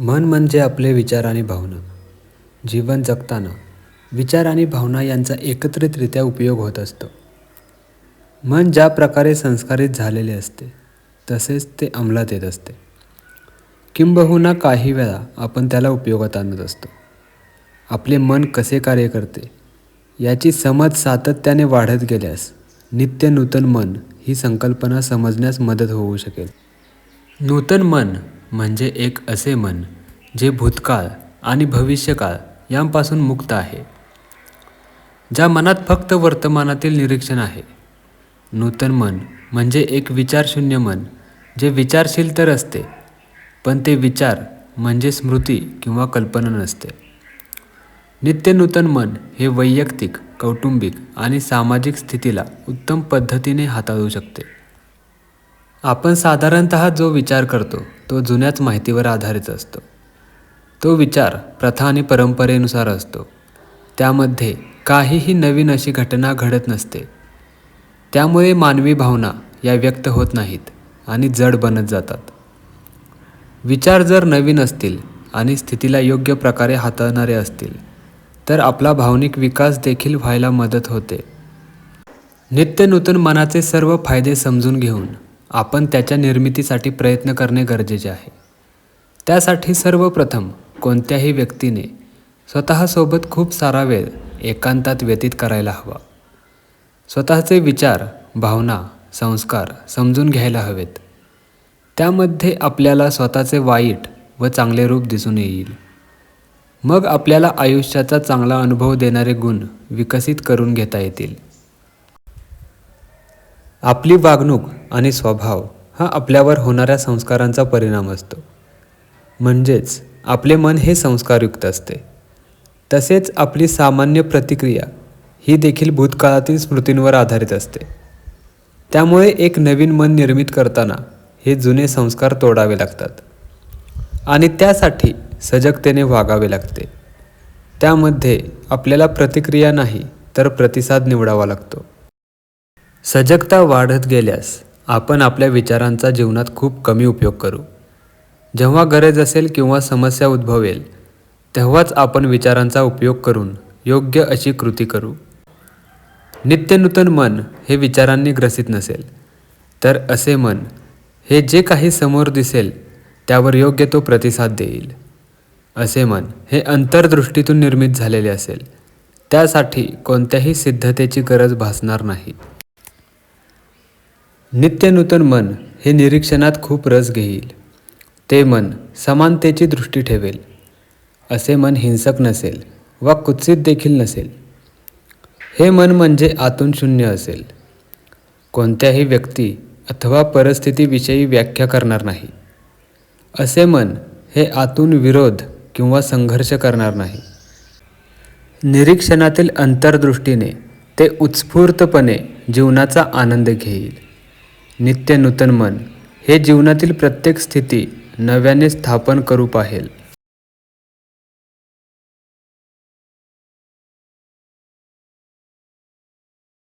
मन म्हणजे आपले विचार आणि भावना. जीवन जगताना विचार आणि भावना यांचा एकत्रितरित्या उपयोग होत असतो. मन ज्या प्रकारे संस्कारित झालेले असते तसेच ते अंमलात येत असते. किंबहुना काही वेळा आपण त्याला उपयोगात आणत असतो. आपले मन कसे कार्य करते याची समज सातत्याने वाढत गेल्यास नित्य नूतन मन ही संकल्पना समजण्यास मदत होऊ शकेल. नूतन मन म्हणजे एक असे मन जे भूतकाळ आणि भविष्यकाळ यांपासून मुक्त आहे ज्या मनात फक्त वर्तमानातील निरीक्षण आहे. नूतन मन म्हणजे एक विचारशून्य मन जे विचारशील तर असते पण ते विचार म्हणजे स्मृती किंवा कल्पना नसते. नित्य नूतन मन हे वैयक्तिक कौटुंबिक आणि सामाजिक स्थितीला उत्तम पद्धतीने हाताळू शकते. आपण साधारणत जो विचार करतो तो जुन्याच माहितीवर आधारित असतो. तो विचार प्रथा आणि परंपरेनुसार असतो. त्यामध्ये काहीही नवीन अशी घटना घडत नसते. त्यामुळे मानवी भावना या व्यक्त होत नाहीत आणि जड बनत जातात. विचार जर नवीन असतील आणि स्थितीला योग्य प्रकारे हाताळणारे असतील तर आपला भावनिक विकास देखील व्हायला मदत होते. नित्यनूतन मनाचे सर्व फायदे समजून घेऊन आपण त्याच्या निर्मितीसाठी प्रयत्न करणे गरजेचे आहे. त्यासाठी सर्वप्रथम कोणत्याही व्यक्तीने स्वतःसोबत खूप सारा वेळ एकांतात व्यतीत करायला हवा. स्वतःचे विचार भावना संस्कार समजून घ्यायला हवेत. त्यामध्ये आपल्याला स्वतःचे वाईट व चांगले रूप दिसून येईल. मग आपल्याला आयुष्याचा चांगला अनुभव देणारे गुण विकसित करून घेता येतील. आपली वागणूक आणि स्वभाव हा आपल्यावर होणाऱ्या संस्कारांचा परिणाम असतो. म्हणजेच आपले मन हे संस्कारयुक्त असते. तसेच आपली सामान्य प्रतिक्रिया ही देखील भूतकाळातील स्मृतींवर आधारित असते. त्यामुळे एक नवीन मन निर्मित करताना हे जुने संस्कार तोडावे लागतात. आणि त्यासाठी सजगतेने वागावे लागते. त्यामध्ये आपल्याला प्रतिक्रिया नाही तर प्रतिसाद निवडावा लागतो. सजगता वाढत गेल्यास आपण आपल्या विचारांचा जीवनात खूप कमी उपयोग करू. जेव्हा गरज असेल किंवा समस्या उद्भवेल तेव्हाच आपण विचारांचा उपयोग करून योग्य अशी कृती करू. नित्यनूतन मन हे विचारांनी ग्रसित नसेल तर असे मन हे जे काही समोर दिसेल त्यावर योग्य तो प्रतिसाद देईल. असे मन हे अंतर्दृष्टीतून निर्मित झालेले असेल त्यासाठी कोणत्याही सिद्धतेची गरज भासणार नाही. नित्यनूतन मन हे निरीक्षणात खूप रस घेईल. ते मन समानतेची दृष्टी ठेवेल. असे मन हिंसक नसेल वा कुत्सित देखील नसेल. हे मन म्हणजे आतून शून्य असेल. कोणत्याही व्यक्ती अथवा परिस्थितीविषयी व्याख्या करणार नाही. असे मन हे आतून विरोध किंवा संघर्ष करणार नाही. निरीक्षणातील अंतर्दृष्टीने ते उत्स्फूर्तपणे जीवनाचा आनंद घेईल. नित्य नूतन मन हे जीवनातील प्रत्येक स्थिती नव्याने स्थापन करू पाहेल